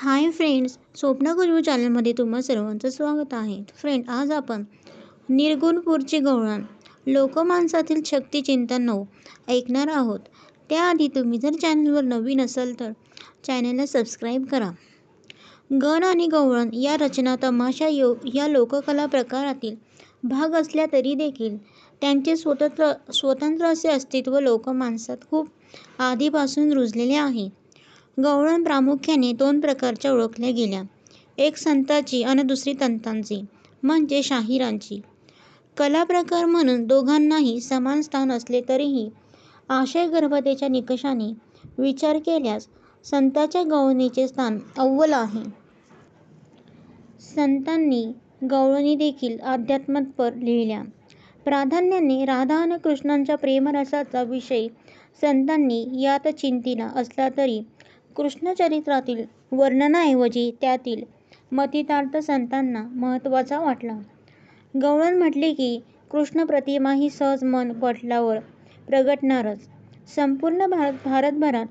Hi friends स्वप्न गुरु चॅनलमध्ये तुम्हा सर्वांचं स्वागत आहे. फ्रेंड आज आपण निर्गुणपूरचे गवळण लोकमानसातील शक्ती चिंतन नऊ ऐकणार आहोत. त्याआधी तुम्ही जर चॅनलवर नवीन असाल तर चॅनलला सबस्क्राईब करा. गण आणि गवळण या रचना तमाशा यो या लोककला प्रकारातील भाग असल्या तरी देखील त्यांचे स्वतंत्र स्वतंत्र असे अस्तित्व लोकमानसात खूप आधीपासून रुजलेले आहे. गवळण प्रामुख्याने दोन प्रकारच्या ओळखल्या गेल्या. एक संतांची आणि दुसरी तंतांची म्हणजे शाहिरांची. कलाप्रकार म्हणून दोघांनाही समान स्थान असले तरीही आशयगर्भतेच्या निकषाने विचार केल्यास संतांच्या गवळणीचे स्थान अव्वल आहे. संतांनी गवळणी देखील अध्यात्मापर लिहिल्या. प्राधान्याने राधा आणि कृष्णांच्या प्रेमरसाचा विषय संतांनी यात चिंतिला असला तरी कृष्णचरित्रातील वर्णनाऐवजी त्यातील मतितार्थ संतांना महत्त्वाचा वाटला. गवळण म्हटले की कृष्ण प्रतिमा ही सहज मन पटलावर प्रगटणारच. संपूर्ण भारत भारतभरात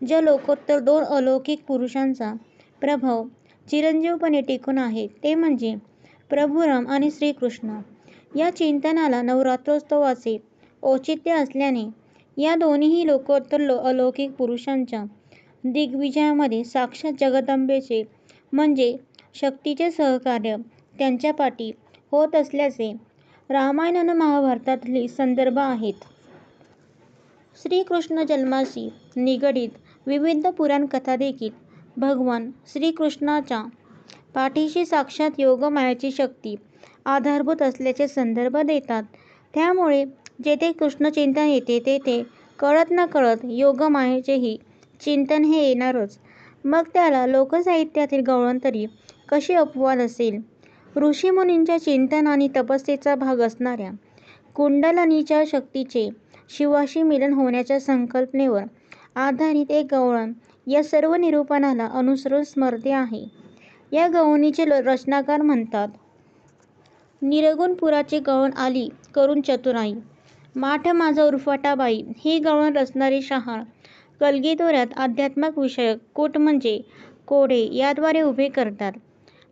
ज्या लोकोत्तर दोन अलौकिक पुरुषांचा प्रभाव चिरंजीवपणे टिकून आहे ते म्हणजे प्रभुराम आणि श्रीकृष्ण. या चिंतनाला नवरात्रोत्सवाचे औचित्य असल्याने या दोन्हीही लोकोत्तर लो अलौकिक पुरुषांच्या दिग्विजयामध्ये साक्षात जगदंबेचे म्हणजे शक्तीचे सहकार्य त्यांच्या पाठी होत असल्याचे रामायण आणि महाभारतातले संदर्भ आहेत. श्रीकृष्ण जन्माशी निगडीत विविध पुराण कथा देखील भगवान श्रीकृष्णाच्या पाठीशी साक्षात योगमायेची शक्ती आधारभूत असल्याचे संदर्भ देतात. त्यामुळे जेथे कृष्णचिंतन येते तेथे कळत नकळत योगमायेचेही चिंतन हे येणारच. मग त्याला लोकसाहित्यातील गवळण तरी कशी अपवाद असेल? ऋषीमुनींच्या चिंतन आणि तपस्येचा भाग असणाऱ्या कुंडलनीच्या शक्तीचे शिवाशी मिलन होण्याच्या संकल्पनेवर आधारित एक गवळण या सर्व निरूपणाला अनुसरून स्मरते आहे. या गवळणीचे रचनाकार म्हणतात निर्गुणपुराचे गवळण आली करून चतुराई. माठ माझा उरफाटाबाई. ही गवळण रचणारी शहाळ कलगीतोऱ्यात अध्यात्मक विषयक कूट म्हणजे कोडे याद्वारे उभे करतात.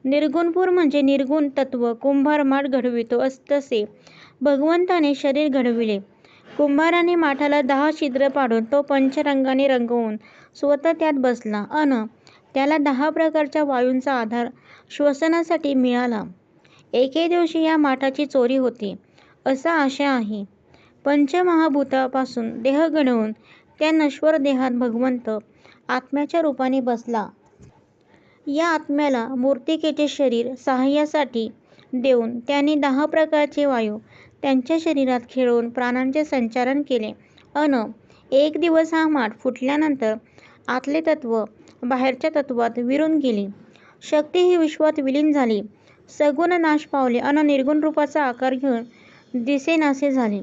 निर्गुणपूर म्हणजे निर्गुण तत्व कुंभार माठ घडवितो तसे भगवंताने शरीर घडविले. कुंभाराने माठाला दहा छिद्र पाडून तो पंचरंगाने रंगवून स्वतः त्यात बसला. अन त्याला दहा प्रकारच्या वायूंचा आधार श्वसनासाठी मिळाला. एके दिवशी या माठाची चोरी होते. असा आशय आहे. पंचमहाभूतापासून देह घडवून त्या नश्वर देहात भगवंत आत्म्याच्या रूपाने बसला. या आत्म्याला मूर्तिकेचे शरीर सहाय्यासाठी देऊन त्याने दहा प्रकारचे वायू त्यांच्या शरीरात खेळवून प्राणांचे संचारण केले. अन एक दिवस हा माठ फुटल्यानंतर आतले तत्व बाहेरच्या तत्वात विरून गेली. शक्ती ही विश्वात विलीन झाली. सगुण नाश पावले अन निर्गुण रूपाचा आकार घेऊन दिसेनासे झाले.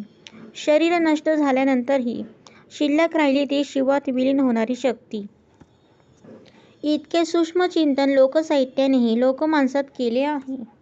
शरीर नष्ट झाल्यानंतरही शिल्लक राहिली ती शिवात विलीन होणारी शक्ती. इतके सूक्ष्म चिंतन लोकसाहित्यानेही लोकमानसात केले आहे.